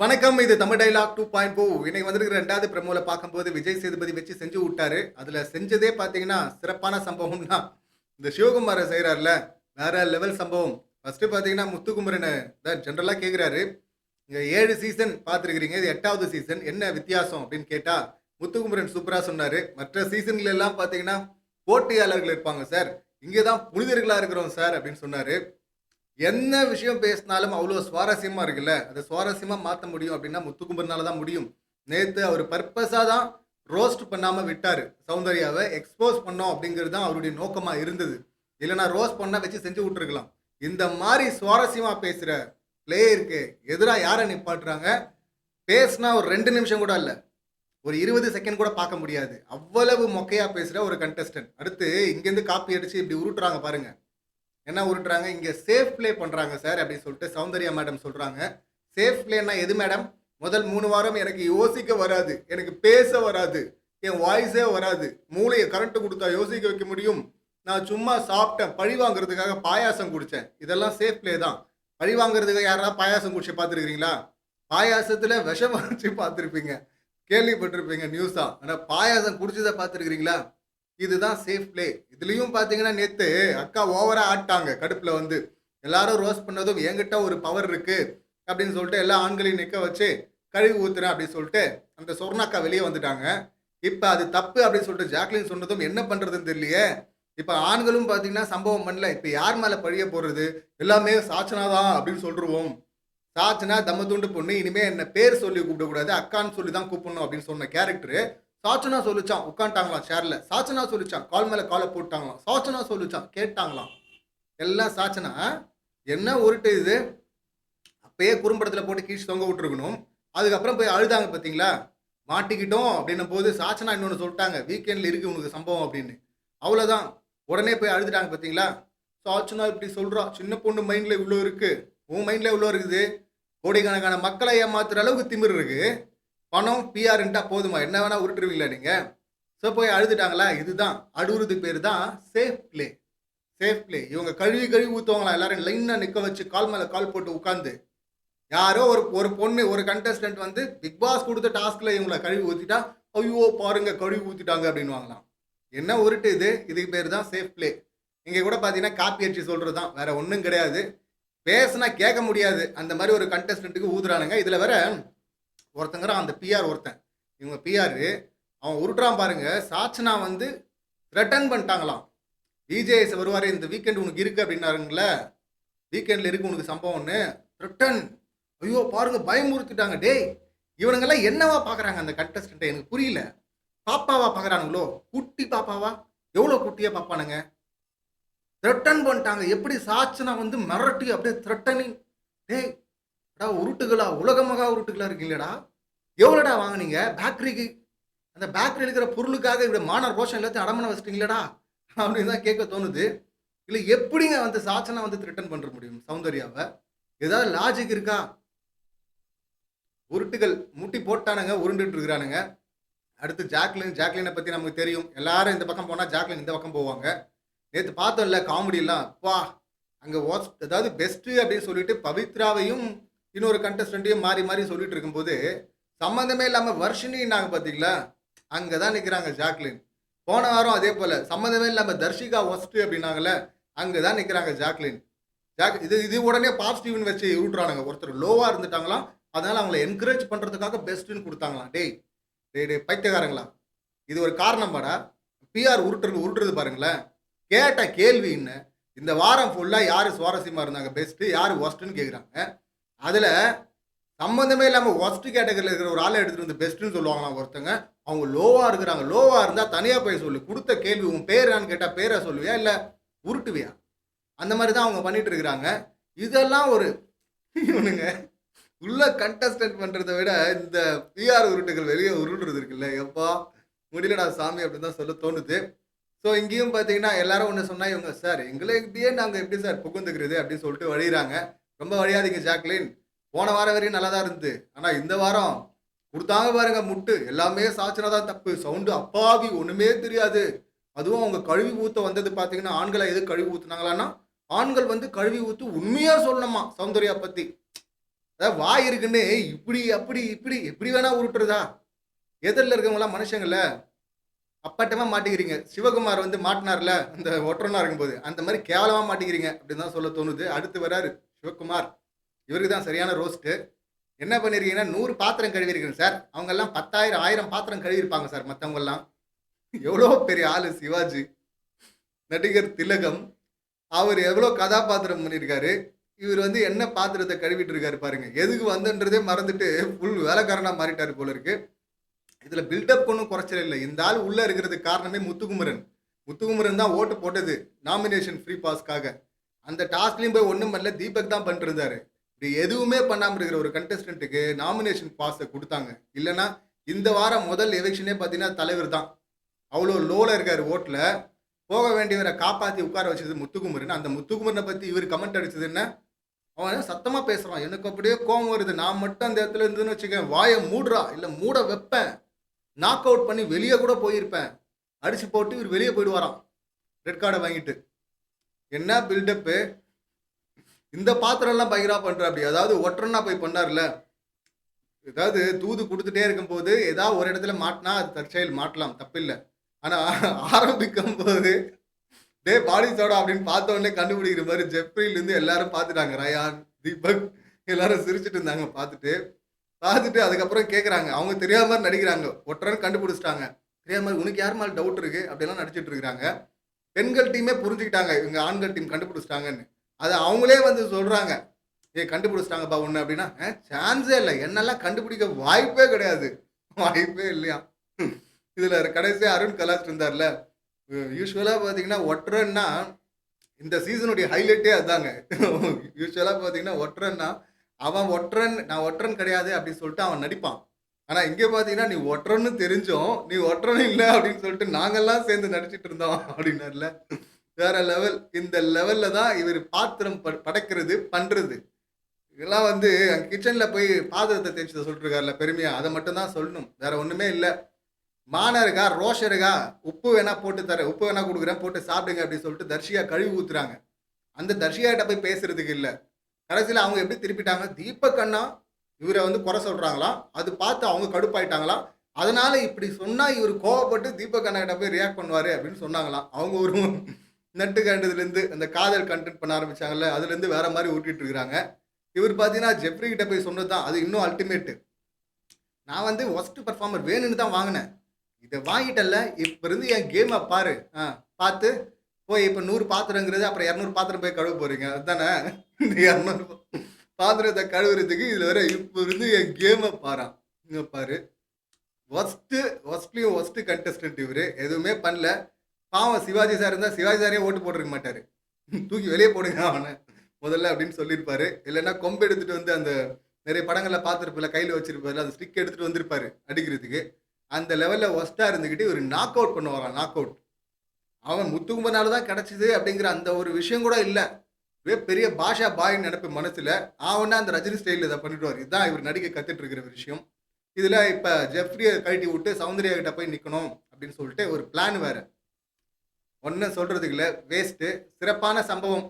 வணக்கம் இது Tamil dialogue two point ஃபோ இன்னைக்கு வந்திருக்கிற ரெண்டாவது பிரமோல பார்க்கும்போது விஜய் சேதுபதி வச்சு செஞ்சு விட்டாரு. அதுல செஞ்சதே பாத்தீங்கன்னா சிறப்பான சம்பவம்னா இந்த சிவகுமாரை செய்கிறாருல வேற லெவல் சம்பவம். ஃபர்ஸ்ட் பாத்தீங்கன்னா முத்துக்குமரன் தான் ஜென்ரலாக கேட்குறாரு இங்கே ஏழு சீசன் பார்த்துருக்கிறீங்க இது எட்டாவது சீசன் என்ன வித்தியாசம் அப்படின்னு கேட்டால் முத்துக்குமரன் சூப்பராக சொன்னார். மற்ற சீசன்கள் எல்லாம் பார்த்தீங்கன்னா போட்டியாளர்கள் இருப்பாங்க சார். இங்கே தான் புனிதர்களாக இருக்கிறோம் சார் அப்படின்னு சொன்னார். என்ன விஷயம் பேசினாலும் அவ்வளோ சுவாரஸ்யமாக இருக்குல்ல? அதை சுவாரஸ்யமாக மாற்ற முடியும் அப்படின்னா முத்துக்கும்பர்னால தான் முடியும். நேற்று அவர் பர்பஸாக தான் ரோஸ்ட் பண்ணாமல் விட்டார். சௌந்தர்யாவை எக்ஸ்போஸ் பண்ணோம் அப்படிங்கிறது தான் அவருடைய நோக்கமாக இருந்தது. இல்லைன்னா ரோஸ்ட் பண்ணால் வச்சு செஞ்சு விட்டுருக்கலாம். இந்த மாதிரி சுவாரஸ்யமாக பேசுகிற பிளேயருக்கு எதிராக யாரை நிப்பாட்டுறாங்க? பேசினா ஒரு ரெண்டு நிமிஷம் கூட இல்லை. ஒரு இருபது செகண்ட் கூட பார்க்க முடியாது. அவ்வளவு மொக்கையாக பேசுகிற ஒரு கண்டஸ்டன்ட் அடுத்து இங்கேருந்து காப்பி அடித்து இப்படி உருட்டுறாங்க பாருங்கள் என்ன உருட்டுறாங்க? இங்கே சேஃப் ப்ளே பண்ணுறாங்க சார் அப்படின்னு சொல்லிட்டு சௌந்தர்யா மேடம் சொல்கிறாங்க சேஃப் பிளேன்னா எது மேடம் முதல் மூணு வாரம் எனக்கு யோசிக்க வராது. எனக்கு பேச வராது. என் வாய்ஸே வராது. மூளையை கரண்ட் கொடுத்தா யோசிக்க வைக்க முடியும். நான் சும்மா சாப்பிட்டேன். பழி வாங்குறதுக்காக பாயாசம் குடித்தேன் இதெல்லாம் சேஃப் ப்ளே தான். பழி வாங்குறதுக்காக யாராவது பாயாசம் குடிச்சு பார்த்துருக்கீங்களா பாயாசத்தில் விஷம் வச்சு பார்த்துருப்பீங்க. கேள்விப்பட்டிருப்பீங்க நியூஸாக ஆனால் பாயாசம் குடிச்சதை பார்த்துருக்கிறீங்களா? இதுதான் சேஃப் பிளே இதுலேயும் பார்த்தீங்கன்னா நேற்று அக்கா ஓவராக ஆட்டாங்க. கடுப்பில் வந்து எல்லாரும் ரோஸ் பண்ணதும் என்கிட்ட ஒரு பவர் இருக்குது அப்படின்னு சொல்லிட்டு எல்லா ஆண்களையும் நிற்க வச்சு கழுவி ஊத்துறேன் அப்படின்னு சொல்லிட்டு அந்த சொர்ணாக்கா வெளியே வந்துட்டாங்க. இப்போ அது தப்பு அப்படின்னு சொல்லிட்டு ஜாக்லின் சொன்னதும் என்ன பண்ணுறதுன்னு தெரியலையே. இப்போ ஆண்களும் பார்த்தீங்கன்னா சம்பவம் பண்ணல. இப்போ யார் மேலே பழிய போடுறது எல்லாமே சாச்சனாதான் அப்படின்னு சொல்லிடுவோம் சாச்சனா தம்ம துண்டு பொண்ணு இனிமேல் என்ன பேர் சொல்லி கூப்பிடக்கூடாது அக்கான்னு சொல்லி தான் கூப்பிடணும் அப்படின்னு சொன்ன கேரக்டரு சாச்சனா சொல்லிச்சான் உட்காந்துட்டாங்களாம் ஷேர்ல சாச்சனா சொல்லிச்சான் கால் மேல காலை போட்டாங்களாம். சாச்சனா சொல்லிச்சான் கேட்டாங்களாம். எல்லாம் சாச்சனா என்ன உருட்டு இது? அப்பயே குறும்படத்துல போட்டு கீழ் தொங்க விட்டுருக்கணும். அதுக்கப்புறம் போய் அழுதாங்க பாத்தீங்களா? மாட்டிக்கிட்டோம் அப்படின்னும் போது சாச்சனா இன்னொன்று சொல்லிட்டாங்க வீக்கெண்ட்ல இருக்கு உனக்கு சம்பவம் அப்படின்னு. அவ்வளோதான் உடனே போய் அழுதுட்டாங்க பாத்தீங்களா? சாச்சனா இப்படி சொல்றா சின்ன பொண்ணு மைண்ட்ல இவ்வளோ இருக்கு. உன் மைண்ட்ல இவ்வளோ இருக்குது? கோடிக்கணக்கான மக்களை ஏமாத்துற அளவுக்கு திமிர் இருக்கு. பணம் பிஆர்ன்ட்டா போதுமா? என்ன வேணா உருட்டுருவீங்களா நீங்க. ஸோ போய் அழுதுட்டாங்களா? இதுதான். அழுகுறதுக்கு பேர் தான் சேஃப் பிளே சேஃப் பிளே இவங்க கழுவி கழுவி ஊற்றுவாங்களா எல்லாரும் லைனாக நிற்க வச்சு கால் மேலே கால் போட்டு உட்காந்து யாரோ ஒரு ஒரு பொண்ணு ஒரு கண்டஸ்டன்ட் வந்து பிக் பாஸ் கொடுத்த டாஸ்க்ல இவங்களை கழுவி ஊற்றிட்டா ஐயோ பாருங்க கழுவி ஊற்றிட்டாங்க அப்படின்னு வாங்கலாம் என்ன உருட்டு இது? இதுக்கு பேர் தான் சேஃப் பிளே இங்கே கூட பார்த்தீங்கன்னா காப்பி அடிச்சு சொல்கிறது தான் வேற ஒன்றும் கிடையாது. பேசுனா கேட்க முடியாது. அந்த மாதிரி ஒரு கண்டஸ்டன்ட்டுக்கு ஊதுறானுங்க. இதில் வேற ஒருத்தங்கிற அந்த பிஆர் ஒருத்தன். இவங்க பிஆர் அவன் உருட்டுறான் பாருங்க சாச்சனா வந்து ரிட்டர்ன் பண்ணிட்டாங்களாம். விஜேஎஸ் வருவார் இந்த வீக்கெண்ட் உனக்கு இருக்கு அப்படின்னாருங்களே. வீக்கெண்டில் இருக்கு உனக்கு சம்பவம்னு த்ரெட்டன் ஐயோ பாருங்க பயமுறுத்திட்டாங்க. டேய் இவனுங்கெல்லாம் என்னவா பார்க்குறாங்க அந்த கண்டஸ்டண்ட்டை எனக்கு புரியல. பாப்பாவா பார்க்குறானுங்களோ குட்டி பாப்பாவா? எவ்வளோ குட்டியாக பார்ப்பானுங்க த்ரெட்டன் பண்ணிட்டாங்க. எப்படி சாச்சனா வந்து மிரட்டி அப்படியே த்ரெட்டனிங் டேய் டா உருட்டுகளா? உலகமாக உருட்டுகளா இருக்கீங்களடா. எவ்வளோடா வாங்குனீங்க? பேக்கரிக்கு அந்த பேக்கரி இருக்கிற பொருளுக்காக இப்படி மான ரோஷம் எல்லாத்தையும் அடமனை வச்சிட்டீங்களடா அப்படின்னு தான் கேட்க தோணுது. இல்லை எப்படிங்க வந்து சாச்சனா வந்து ரிட்டன் பண்ணுற முடியும் சௌந்தர்யாவை? ஏதாவது லாஜிக் இருக்கா? உருட்டுகள் முட்டி போட்டானுங்க உருண்டுட்டு இருக்கிறானுங்க. அடுத்து ஜாக்லின் ஜாக்லினை பற்றி நமக்கு தெரியும். எல்லாரும் இந்த பக்கம் போனால் ஜாக்லின் இந்த பக்கம் போவாங்க. நேற்று பார்த்தோம்ல காமெடியெல்லாம் அப்பா அங்கே வாட்ச் ஏதாவது பெஸ்ட்டு அப்படின்னு சொல்லிட்டு பவித்ராவையும் இன்னொரு கண்டஸ்டண்ட்டையும் மாறி மாறி சொல்லிட்டு இருக்கும்போது சம்மந்தமே இல்லாமல் வர்ஷினின்னாங்க பார்த்தீங்களா அங்கே தான் நிற்கிறாங்க ஜாக்லின். போன வாரம் அதே போல் சம்மந்தமே இல்லாமல் தர்ஷிகா ஒஸ்ட்டு அப்படின்னாங்கல்ல அங்கே தான் நிற்கிறாங்க ஜாக்லின். ஜாக் இது இது உடனே பாசிட்டிவ்னு வச்சு விட்டுறானுங்க ஒருத்தர் லோவாக இருந்துட்டாங்களாம் அதனால் அவங்கள என்கரேஜ் பண்ணுறதுக்காக பெஸ்ட்டுன்னு கொடுத்தாங்களாம். டேய் டேய் டேய் பைத்தியக்காரங்களா? இது ஒரு காரணம் பாடா. பிஆர் உருட்டுறது உருட்டுறது பாருங்களேன். கேட்ட கேள்வி என்ன? இந்த வாரம் ஃபுல்லாக யார் சுவாரஸ்யமாக இருந்தாங்க? பெஸ்ட்டு யார் ஒஸ்ட்டுன்னு கேட்குறாங்க அதில் சம்மந்தமே இல்லாமல் ஒஸ்ட் கேட்டகரியில் இருக்கிற ஒரு ஆளை எடுத்துகிட்டு வந்து பெஸ்ட்டுன்னு சொல்லுவாங்களாம் ஒருத்தங்க. அவங்க லோவாக இருக்கிறாங்க. லோவாக இருந்தால் தனியாக போய் சொல்லு. கொடுத்த கேள்வி உன் பேரான்னு கேட்டால் பேரை சொல்லுவியா? இல்லை உருட்டுவியா? அந்த மாதிரி தான் அவங்க பண்ணிட்டு இருக்கிறாங்க. இதெல்லாம் ஒரு இவனுங்க உள்ள கண்டஸ்டன்ட் பண்ணுறதை விட இந்த பிஆர் உருட்டுகள் வெளியே உருட்டுறது இருக்குல்ல. எப்பா முடியலடா சாமி அப்படின்னு தான் சொல்ல தோணுது. ஸோ இங்கேயும் பார்த்தீங்கன்னா எல்லாரும் ஒன்று சொன்னால் இவங்க சார் எங்களை இப்படியே நாங்கள் எப்படி சார் புகுந்துக்கிறது? அப்படின்னு சொல்லிட்டு வழிகிறாங்க ரொம்ப வழியாதீங்க ஜாக்லின். போன வாரம் வரையும் நல்லா தான் இருந்தது. ஆனால் இந்த வாரம் கொடுத்தாங்க பாருங்க முட்டு. எல்லாமே சாச்சினா தான் தப்பு. சவுண்டு அப்பாவி ஒன்றுமே தெரியாது. அதுவும் அவங்க கழுவி ஊத்த வந்தது பார்த்தீங்கன்னா ஆண்களை எது கழுவி ஊத்துனாங்களான்னா ஆண்கள் வந்து கழுவி ஊத்து உண்மையாக சொல்லணுமா சௌந்தர்யா பற்றி அதாவது வாய் இருக்குன்னு இப்படி அப்படி இப்படி எப்படி வேணா உருட்டுறதா? எதிரில் இருக்கவங்களாம் மனுஷங்கள அப்பட்டமாக மாட்டிக்கிறீங்க. சிவகுமார் வந்து மாட்டினார்ல அந்த ஒற்றனா இருக்கும்போது. அந்த மாதிரி கேவலமாக மாட்டிக்கிறீங்க அப்படின்னு தான் சொல்ல தோணுது. அடுத்து வராரு சிவகுமார் இவருக்கு தான் சரியான ரோஸ்ட்டு என்ன பண்ணியிருக்கீங்கன்னா நூறு பாத்திரம் கழுவிருக்கீங்க சார். அவங்கெல்லாம் பத்தாயிரம் ஆயிரம் பாத்திரம் கழுவிருப்பாங்க சார் மற்றவங்கெல்லாம் எவ்வளோ பெரிய ஆளு சிவாஜி. நடிகர் திலகம். அவர் எவ்வளோ கதாபாத்திரம் பண்ணியிருக்காரு இவர் வந்து என்ன பாத்திரத்தை கழுவிட்டு இருக்காரு பாருங்க. எதுக்கு வந்தன்றதே மறந்துட்டு ஃபுல் வேலைக்காரனாக மாறிட்டார் போல இருக்கு. இதில் பில்டப் ஒன்றும் குறைச்சல இல்லை. இந்த ஆள் உள்ளே இருக்கிறதுக்கு காரணமே முத்துக்குமரன். முத்துக்குமரன் தான் ஓட்டு போட்டது. நாமினேஷன் ஃப்ரீ பாஸ்க்காக அந்த டாஸ்க்லயும் போய் ஒன்றும் பண்ணல தீபக் தான் பண்ணிட்டு இருந்தாரு இப்படி எதுவுமே பண்ணாமல் இருக்கிற ஒரு கண்டஸ்டன்ட்டுக்கு நாமினேஷன் பாஸை கொடுத்தாங்க. இல்லைன்னா இந்த வாரம் முதல் எலெக்ஷனே பார்த்தீங்கன்னா தலைவர் தான். அவ்வளோ லோவில் இருக்கார் ஓட்டில். போக வேண்டியவரை காப்பாற்றி உட்கார வச்சது முத்துக்குமரன் அந்த முத்துக்குமரனை பற்றி இவர் கமெண்ட் அடிச்சது என்ன? அவன் சத்தமாக பேசுகிறான் எனக்கு அப்படியே கோபம் வருது. நான் மட்டும் அந்த இடத்துல இருந்துன்னு வச்சுக்கேன் வாயை மூடுறா. இல்லை மூட வைப்பேன். நாக் அவுட் பண்ணி வெளியே கூட போயிருப்பேன். அடிச்சு போட்டு இவர் வெளியே போயிடுவாராம். ரெட் கார்டை வாங்கிட்டு. என்ன பில்டப்பு இந்த பாத்திரம்லாம் பயங்கரா பண்ற அப்படி அதாவது ஒற்றனா போய் பண்ணார்ல. ஏதாவது தூது கொடுத்துட்டே இருக்கும்போது ஏதாவது ஒரு இடத்துல மாட்டினா அது தற்செயல் மாட்டலாம் தப்பில்லை. ஆனா ஆரம்பிக்கும் போது டே பாடி சோடா அப்படின்னு பார்த்த உடனே கண்டுபிடிக்கிற மாதிரி ஜெப்ரிலேருந்து எல்லாரும் பார்த்துட்டாங்க. ரயான் தீபக் எல்லாரும் சிரிச்சுட்டு இருந்தாங்க பார்த்துட்டு. பார்த்துட்டு அதுக்கப்புறம் கேட்குறாங்க அவங்க தெரியாத மாதிரி நடிக்கிறாங்க. ஒற்றன்னு கண்டுபிடிச்சிட்டாங்க. தெரியாத மாதிரி உனக்கு யார் மேலே டவுட் இருக்கு? அப்படிலாம் நடிச்சிட்டு இருக்கிறாங்க. பெண்கள் டீமே புரிஞ்சுக்கிட்டாங்க. இவங்க ஆண்கள் டீம் கண்டுபிடிச்சிட்டாங்கன்னு. அதை அவங்களே வந்து சொல்கிறாங்க ஏ கண்டுபிடிச்சிட்டாங்கப்பா ஒன்று அப்படின்னா சான்ஸே இல்லை. என்னெல்லாம் கண்டுபிடிக்க வாய்ப்பே கிடையாது. வாய்ப்பே இல்லையா? இதில் கடைசியாக அருண் கலாச் இருந்தார்ல. யூஸ்வலாக பார்த்தீங்கன்னா ஒற்றன்னா இந்த சீசனுடைய ஹைலைட்டே அதாங்க. யூஸ்வலாக பார்த்தீங்கன்னா ஒற்றன்னா அவன் ஒற்றன் நான் ஒற்றன் கிடையாது அப்படின்னு சொல்லிட்டு அவன் நடிப்பான். ஆனால் இங்கே பார்த்தீங்கன்னா நீ ஒற்றன்னு தெரிஞ்சோம் நீ ஒற்றன் இல்லை அப்படின்னு சொல்லிட்டு நாங்கெல்லாம் சேர்ந்து நடிச்சிட்டு இருந்தோம் அப்படின்னார்ல. வேற லெவல் இந்த லெவல்ல தான் இவர் பாத்திரம் ப- படைக்கிறது பண்றது. இதெல்லாம் வந்து கிச்சன்ல போய் பாத்திரத்தை தேய்ச்சதை சொல்லிருக்காருல பெருமையா. அதை மட்டும் தான் சொல்லணும். வேற ஒண்ணுமே இல்லை. மானம் இருக்கா? ரோஷம் இருக்கா? உப்பு வேணா போட்டு தரேன் உப்பு வேணா கொடுக்குறேன் போட்டு சாப்பிடுங்க அப்படின்னு சொல்லிட்டு தர்ஷியா கழுவி ஊத்துறாங்க. அந்த தர்ஷியாட்ட போய் பேசுறதுக்கு இல்லை. கடைசியில் அவங்க எப்படி திருப்பிட்டாங்க? தீபக் அண்ணா இவரை வந்து குறை சொல்கிறாங்களாம் அது பார்த்து அவங்க கடுப்பாயிட்டாங்களாம் அதனால இப்படி சொன்னால் இவர் கோவப்பட்டு தீபக் அண்ணா கிட்ட போய் ரியாக்ட் பண்ணுவார் அப்படின்னு சொன்னாங்களாம். அவங்க ஒரு நட்டு கண்டதுலேருந்து அந்த காதல் கண்டென்ட் பண்ண ஆரம்பிச்சாங்கல்ல அதுலேருந்து வேற மாதிரி ஊட்டிட்டு இருக்கிறாங்க. இவர் பார்த்தீங்கன்னா ஜெப்ரி கிட்ட போய் சொன்னது தான் அது இன்னும் அல்டிமேட்டு நான் வந்து ஒஸ்ட் பர்ஃபார்மர் வேணும்னு தான் வாங்கினேன். இதை வாங்கிட்டல்ல இப்போ இருந்து என் கேமை பாரு. ஆ பார்த்து போய் இப்போ நூறு பாத்திரங்கிறது அப்புறம் இரநூறு பாத்திரம் போய் கழுவ போகிறீங்க அதுதானே? இரநூறு பாத்திரத்தை கழுவுறதுக்கு இதில் வர இப்போ இருந்து என் கேமை பாரான் இங்க பாரு. ஒஸ்ட்டு ஒஸ்ட்லேயும் ஒஸ்ட்டு கண்டஸ்டன்ட் இவர். எதுவுமே பண்ணல. பாவம் சிவாஜி சார் இருந்தால் சிவாஜி சாரே ஓட்டு போட்டிருக்க மாட்டார். தூக்கி வெளியே போடுங்க அவனை. முதல்ல அப்படின்னு சொல்லியிருப்பாரு. இல்லைன்னா கொம்பு எடுத்துட்டு வந்து அந்த நிறைய படங்களில் பார்த்துருப்பில்ல கையில் வச்சிருப்பாரு அந்த ஸ்டிக் எடுத்துகிட்டு வந்திருப்பாரு அடிக்கிறதுக்கு. அந்த லெவலில் ஒஸ்ட்டாக இருந்துக்கிட்டு ஒரு நாக் அவுட் பண்ணுவாராம் நாக் அவுட் அவன் முத்துக்குமனால தான் கிடச்சிது அப்படிங்கிற அந்த ஒரு விஷயம் கூட இல்லை. பெரிய பாஷா பாய் நினப்பு மனசில் அவனா அந்த ரஜினி ஸ்டைலில் இதை பண்ணிடுவார். இதுதான் இவர் நடிக்க கற்றுட்டு இருக்கிற விஷயம். இதில் இப்போ ஜெஃப்ரியை கழட்டி விட்டு சௌந்தர்யா கிட்ட போய் நிற்கணும் அப்படின்னு சொல்லிட்டு ஒரு பிளான் வேற. ஒன்றும் சொல்கிறதுக்கு இல்லை வேஸ்ட்டு சிறப்பான சம்பவம்.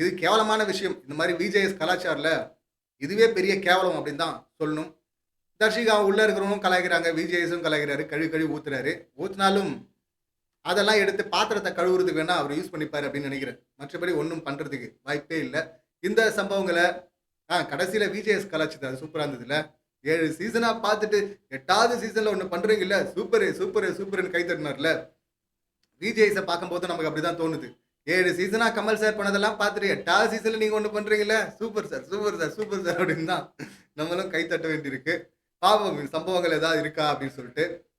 இது கேவலமான விஷயம். இந்த மாதிரி விஜேஎஸ் கலாச்சாரில் இதுவே பெரிய கேவலம் அப்படின்னு தான் சொல்லணும். தர்ஷிகா உள்ளே இருக்கிறவங்களும் கலாய்க்கிறாங்க விஜேஎஸும் கலாய்க்கிறாரு கழுவி கழுவி ஊத்துறாரு. ஊற்றினாலும் அதெல்லாம் எடுத்து பாத்திரத்தை கழுவுறதுக்கு வேணா அவர் யூஸ் பண்ணிப்பார் அப்படின்னு நினைக்கிறேன். மற்றபடி ஒன்றும் பண்ணுறதுக்கு வாய்ப்பே இல்லை. இந்த சம்பவங்களை ஆ கடைசியில் விஜேஎஸ் கலாச்சிது அது சூப்பராக இருந்ததுல ஏழு சீசனாக பார்த்துட்டு எட்டாவது சீசனில் ஒன்று பண்றீங்கல்ல சூப்பரு சூப்பரு சூப்பர்னு கை தட்டினார்ல. விஜேஎஸை பார்க்கும்போது நமக்கு அப்படி தான் தோணுது. ஏழு சீசனாக கமல் சார் பண்ணதெல்லாம் பார்த்துட்டு எட்டாவது சீசனில் நீங்கள் ஒன்று பண்ணுறீங்களே super sir super sir super sir அப்படின்னு தான் நம்மளும் கை தட்ட வேண்டியிருக்கு. பாவம் சம்பவங்கள் ஏதாவது இருக்கா அப்படின்னு சொல்லிட்டு.